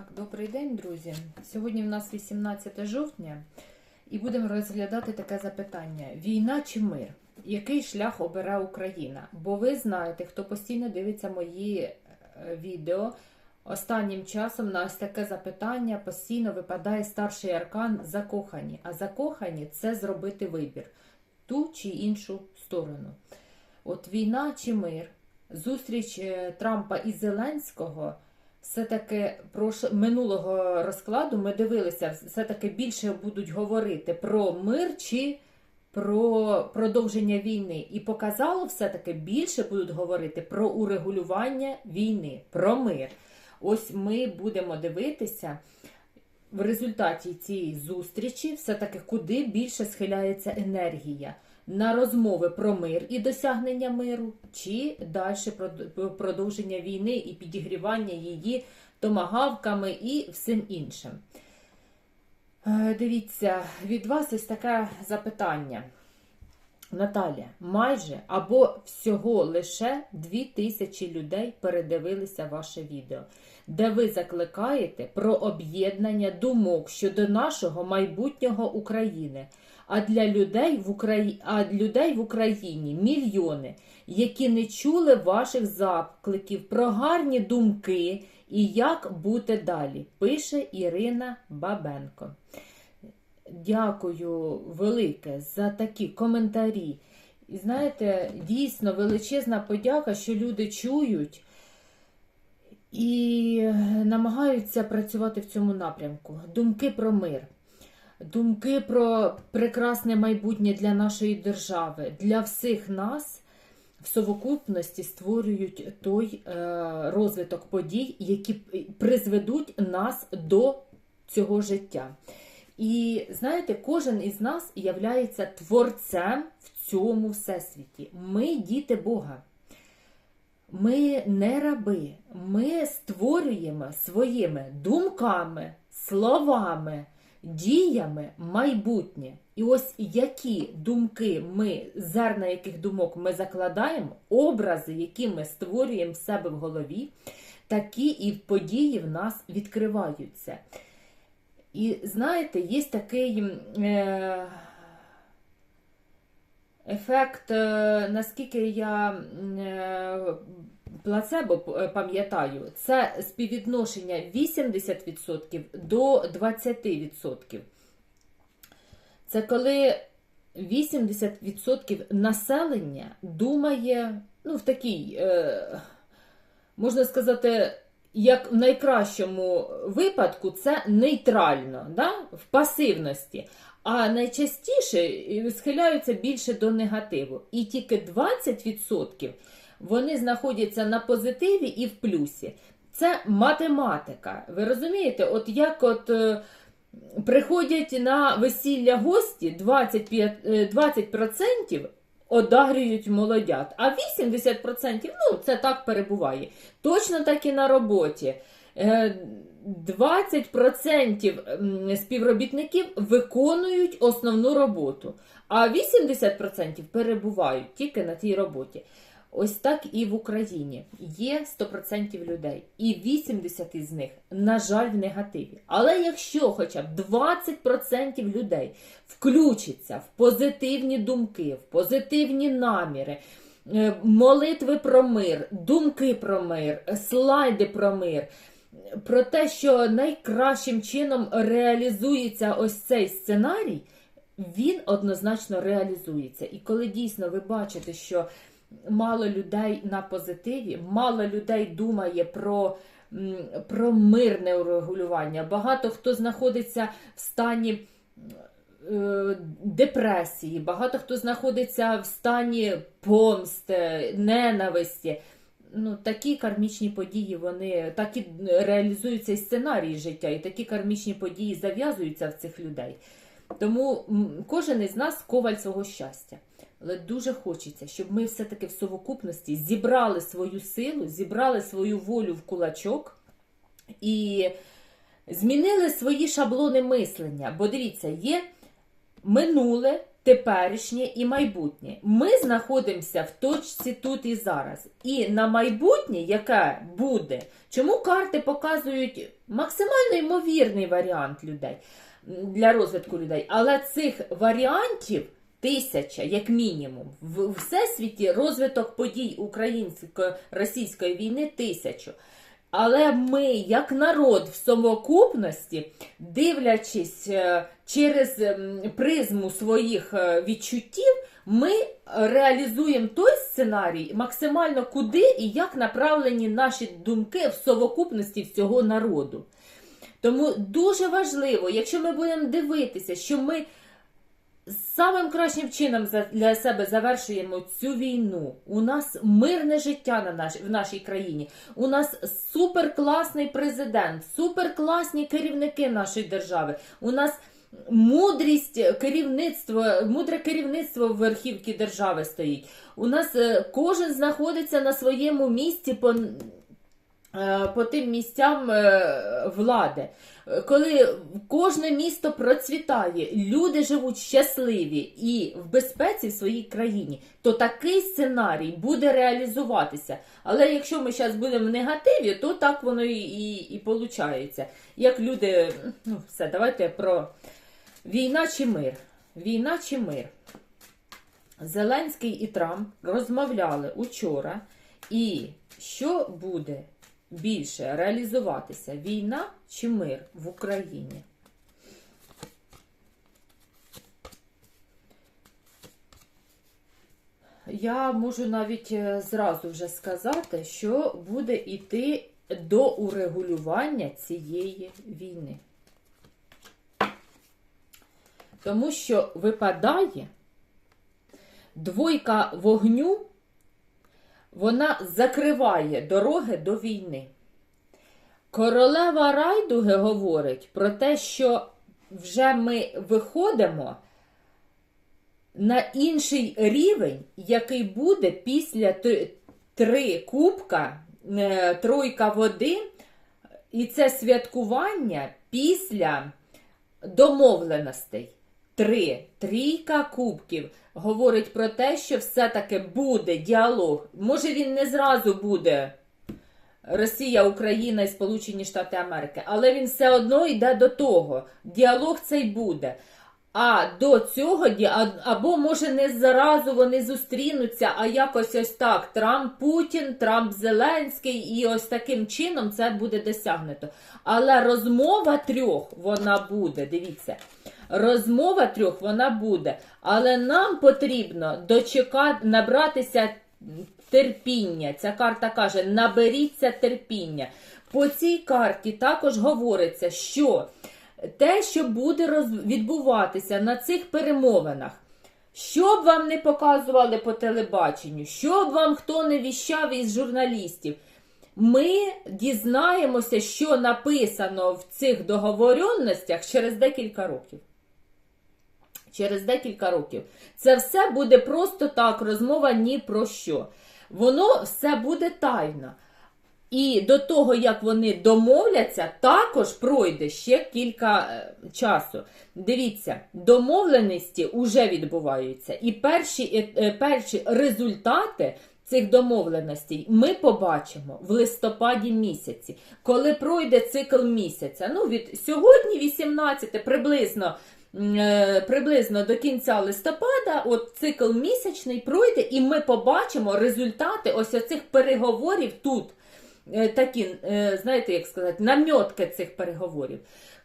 Так, добрий день, друзі. Сьогодні в нас 18 жовтня і будемо розглядати таке запитання: війна чи мир? Який шлях обере Україна? Бо ви знаєте, хто постійно дивиться мої е, відео. Останнім часом на ось таке запитання постійно випадає старший аркан закохані. А закохані це зробити вибір ту чи іншу сторону. От війна чи мир, зустріч е, Трампа і Зеленського. Все-таки минулого розкладу ми дивилися, все-таки більше будуть говорити про мир чи про продовження війни. І показало, все-таки більше будуть говорити про урегулювання війни, про мир. Ось ми будемо дивитися в результаті цієї зустрічі, все-таки куди більше схиляється енергія. На розмови про мир і досягнення миру, чи далі продовження війни і підігрівання її томагавками і всім іншим. Е, Дивіться, від вас ось таке запитання. Наталя, майже або всього лише 2000 людей передивилися ваше відео, де ви закликаєте про об'єднання думок щодо нашого майбутнього України. А для людей в Украї... а людей в Україні мільйони, які не чули ваших закликів про гарні думки і як бути далі, пише Ірина Бабенко. Дякую велике за такі коментарі. І знаєте, дійсно величезна подяка, що люди чують і намагаються працювати в цьому напрямку. Думки про мир, думки про прекрасне майбутнє для нашої держави, для всіх нас в совокупності створюють той е, розвиток подій, які призведуть нас до цього життя. І знаєте, кожен із нас являється творцем в цьому всесвіті. Ми діти Бога. Ми не раби. Ми створюємо своїми думками, словами, діями майбутнє. І ось які думки ми, зерна яких думок ми закладаємо, образи, які ми створюємо в себе в голові, такі і події в нас відкриваються. І знаєте, є такий е, ефект, е, наскільки я е, плацебо пам'ятаю, це співвідношення 80% до 20%. Це коли 80% населення думає, ну, в такій, е, можна сказати, як в найкращому випадку, це нейтрально, да? в пасивності. А найчастіше схиляються більше до негативу. І тільки 20% вони знаходяться на позитиві і в плюсі. Це математика. Ви розумієте, от як от е, приходять на весілля гості 25, 20% одагрюють молодят, а 80% ну, це так перебуває. Точно так і на роботі. 20% співробітників виконують основну роботу, а 80% перебувають тільки на тій роботі. Ось так і в Україні є 100% людей, і 80% з них, на жаль, в негативі. Але якщо хоча б 20% людей включиться в позитивні думки, в позитивні наміри, е, молитви про мир, думки про мир, слайди про мир, про те, що найкращим чином реалізується ось цей сценарій, він однозначно реалізується. І коли дійсно ви бачите, що мало людей на позитиві, мало людей думає про про мирне урегулювання. Багато хто знаходиться в стані е, депресії, багато хто знаходиться в стані помсти, ненависті. Ну, Такі кармічні події, вони так і реалізуються і сценарії життя, і такі кармічні події зав'язуються в цих людей. Тому кожен із нас коваль свого щастя. Але дуже хочеться, щоб ми все-таки в совокупності зібрали свою силу, зібрали свою волю в кулачок і змінили свої шаблони мислення. Бо дивіться, є минуле теперішнє і майбутнє. Ми знаходимося в точці тут і зараз. І на майбутнє, яке буде, чому карти показують максимально ймовірний варіант людей для розвитку людей. Але цих варіантів тисяча, як мінімум. В всесвіті розвиток подій українсько-російської війни тисячу. Але ми, як народ в совокупності, дивлячись е, через призму своїх е, відчуттів, ми реалізуємо той сценарій максимально куди і як направлені наші думки в совокупності всього народу. Тому дуже важливо, якщо ми будемо дивитися, що ми самим кращим чином для себе завершуємо цю війну. У нас мирне життя на наш, в нашій країні. У нас суперкласний президент, суперкласні керівники нашої держави. У нас мудрість керівництва, мудре керівництво в верхівці держави стоїть. У нас е, кожен знаходиться на своєму місці по, по тим місцям е, влади. Е, Коли кожне місто процвітає, люди живуть щасливі і в безпеці в своїй країні, то такий сценарій буде реалізуватися. Але якщо ми зараз будемо в негативі, то так воно і, і, і виходить. Як люди, ну все, давайте про війна чи мир. Війна чи мир. Зеленський і Трамп розмовляли учора, і що буде більше реалізуватися: війна чи мир в Україні? Я можу навіть е, зразу вже сказати, що буде йти до урегулювання цієї війни. Тому що випадає двойка вогню, вона закриває дороги до війни. Королева Райдуги говорить про те, що вже ми виходимо на інший рівень, який буде після три, кубка, е, тройка води, і це святкування після домовленостей. Три, трійка кубків говорить про те, що все-таки буде діалог. Може він не зразу буде Росія, Україна і Сполучені Штати Америки, але він все одно йде до того. Діалог цей буде. А до цього або може не зразу вони зустрінуться, а якось ось так. Трамп Путін, Трамп Зеленський, і ось таким чином це буде досягнуто. Але розмова трьох вона буде. Дивіться, розмова трьох вона буде. Але нам потрібно дочекати, набратися терпіння. Ця карта каже: наберіться терпіння. По цій карті також говориться, що те, що буде відбуватися на цих перемовинах, що б вам не показували по телебаченню, що б вам хто не віщав із журналістів, ми дізнаємося, що написано в цих договоренностях через декілька років. Через декілька років. Це все буде просто так, розмова ні про що. Воно все буде тайно. І до того, як вони домовляться, також пройде ще кілька е, часу. Дивіться, домовленості вже відбуваються. І перші, е, е, перші результати цих домовленостей ми побачимо в листопаді місяці, коли пройде цикл місяця. Ну, від сьогодні, 18, приблизно. Е, Приблизно до кінця листопада, от цикл місячний пройде, і ми побачимо результати ось оцих переговорів тут е, такі, е, знаєте, як сказати, намьотки цих переговорів.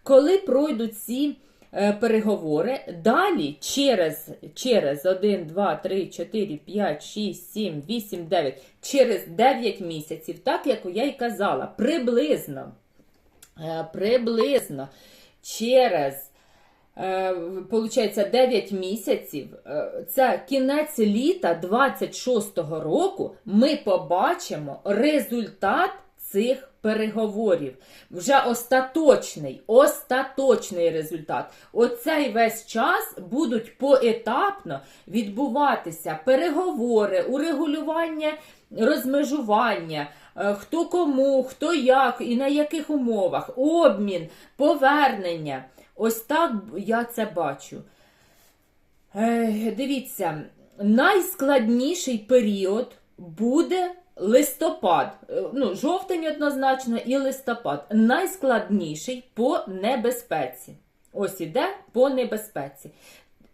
Коли пройдуть ці переговори, далі через, через 1, 2, 3, 4, 5, 6, 7, 8, 9, через 9 місяців, так як я й казала, приблизно, приблизно через Получається 9 місяців. Е, Це кінець літа 26-го року. Ми побачимо результат цих переговорів. Вже остаточний, остаточний результат. Оцей весь час будуть поетапно відбуватися переговори, урегулювання розмежування. е, Хто кому, хто як і на яких умовах, обмін, повернення. Ось так я це бачу. Е, дивіться, найскладніший період буде листопад. Е, Ну, жовтень однозначно і листопад. Найскладніший по небезпеці. Ось іде по небезпеці.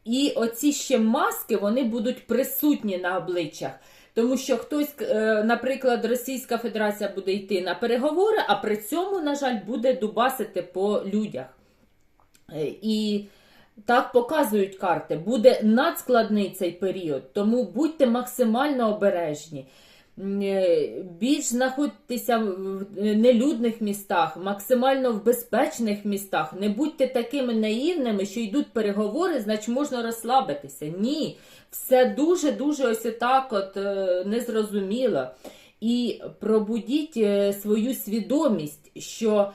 І оці ще маски вони будуть присутні на обличчях. Тому що хтось, е, наприклад, Російська Федерація буде йти на переговори, а при цьому, на жаль, буде дубасити по людях. Е, І так показують карти. Буде надскладний цей період, тому будьте максимально обережні. Е, Більш знаходьтеся в нелюдних містах, максимально в безпечних містах. Не будьте такими наївними, що йдуть переговори, значить можна розслабитися. Ні, все дуже-дуже ось так от е, незрозуміло. І пробудіть е, свою свідомість, що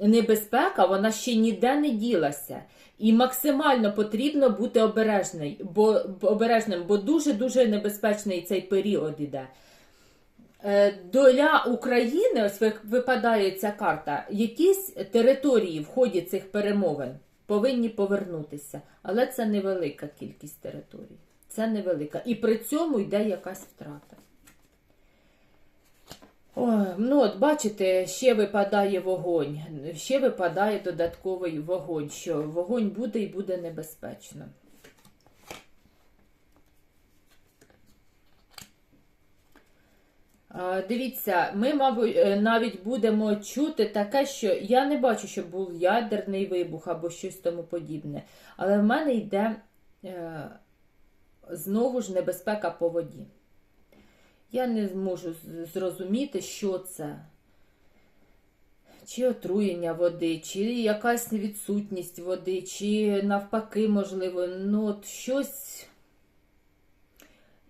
небезпека вона ще ніде не ділася. І максимально потрібно бути обережним, бо, обережним, бо дуже-дуже небезпечний цей період іде. Е, Для України, ось випадає ця карта, якісь території в ході цих перемовин повинні повернутися. Але це невелика кількість територій. Це невелика. І при цьому йде якась втрата. О, ну от бачите, ще випадає вогонь. Ще випадає додатковий вогонь, що вогонь буде і буде небезпечно. Дивіться, ми, мабуть, е, навіть будемо чути таке, що я не бачу, щоб був ядерний вибух або щось тому подібне. Але в мене йде е, знову ж небезпека по воді. Я не зможу зрозуміти, що це. Чи отруєння води, чи якась відсутність води, чи навпаки, можливо, ну от щось.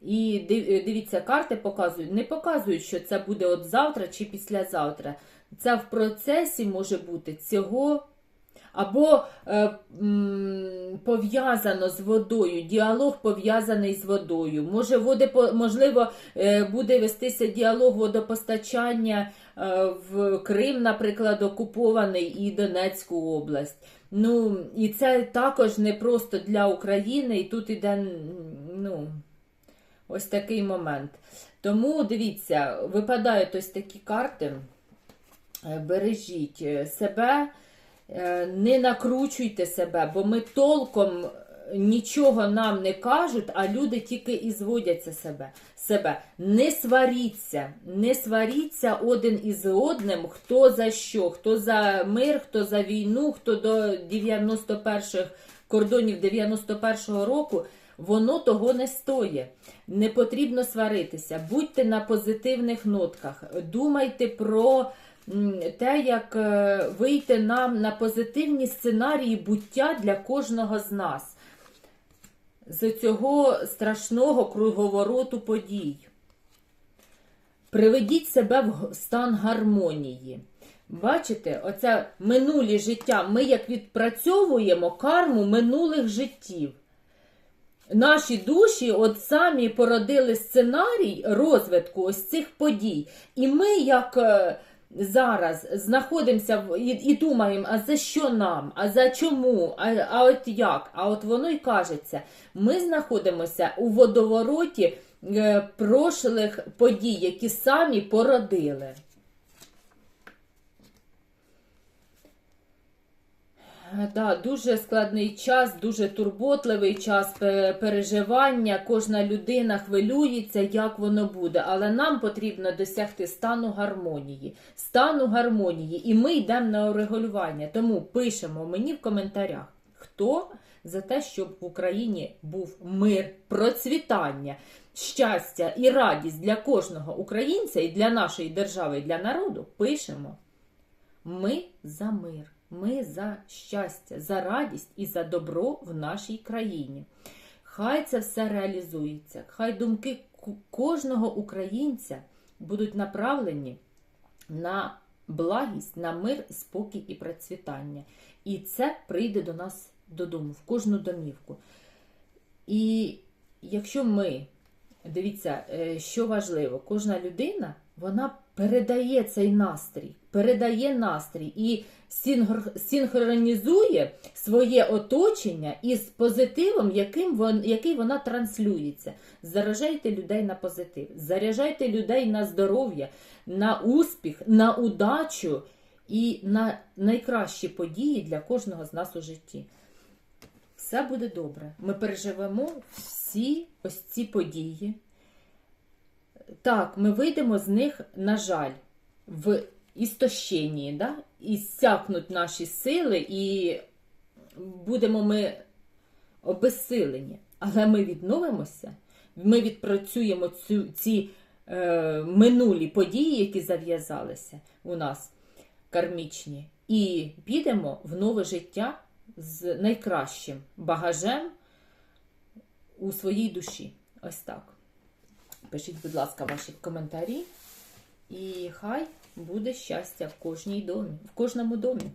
І дивіться, карти показують, не показують, що це буде от завтра чи післязавтра. Це в процесі може бути цього. Або е, пов'язано з водою, діалог пов'язаний з водою. Може, води, можливо, е, буде вестися діалог водопостачання е, в Крим, наприклад, окупований і Донецьку область. Ну, і це також не просто для України, і тут іде ну, ось такий момент. Тому дивіться, випадають ось такі карти. Е, Бережіть е, себе, не накручуйте себе, бо ми толком е, нічого нам не кажуть, а люди тільки і зводяться себе. себе. Не сваріться, не сваріться один із одним, хто за що, хто за мир, хто за війну, хто до 91-х кордонів 91-го року. Воно того не стоїть. Не потрібно сваритися. Будьте на позитивних нотках. Думайте про те, як е, вийти нам на позитивні сценарії буття для кожного з нас з цього страшного круговороту подій. Приведіть себе в стан гармонії. Бачите, оце минулі життя. Ми як відпрацьовуємо карму минулих життів. Наші душі от самі породили сценарій розвитку ось цих подій. І ми, як е, зараз, знаходимося і, і думаємо, а за що нам, а за чому, а, а от як? А от воно й кажеться, ми знаходимося у водовороті е, прошлих подій, які самі породили. Да, дуже складний час, дуже турботливий час переживання. Кожна людина хвилюється, як воно буде. Але нам потрібно досягти стану гармонії. Стану гармонії. І ми йдемо на урегулювання. Тому пишемо мені в коментарях, хто за те, щоб в Україні був мир, процвітання, щастя і радість для кожного українця і для нашої держави, і для народу. Пишемо. Ми за мир, ми за щастя, за радість і за добро в нашій країні. Хай це все реалізується, хай думки кожного українця будуть направлені на благість, на мир, спокій і процвітання. І це прийде до нас додому, в кожну домівку. І якщо ми, дивіться, е, що важливо, кожна людина вона передає цей настрій, передає настрій і синхр- синхронізує своє оточення із позитивом, яким вон, який вона транслюється. Заражайте людей на позитив, заряджайте людей на здоров'я, на успіх, на удачу і на найкращі події для кожного з нас у житті. Все буде добре. Ми переживемо всі ось ці події. Так, ми вийдемо з них, на жаль, в істощенні, да? і стякнуть наші сили, і будемо ми обезсилені. Але ми відновимося, ми відпрацюємо цю, ці е, минулі події, які зав'язалися у нас кармічні, і підемо в нове життя з найкращим багажем у своїй душі. Ось так. Пишіть, будь ласка, ваші коментарі. І хай буде щастя в кожній домі, в кожному домі.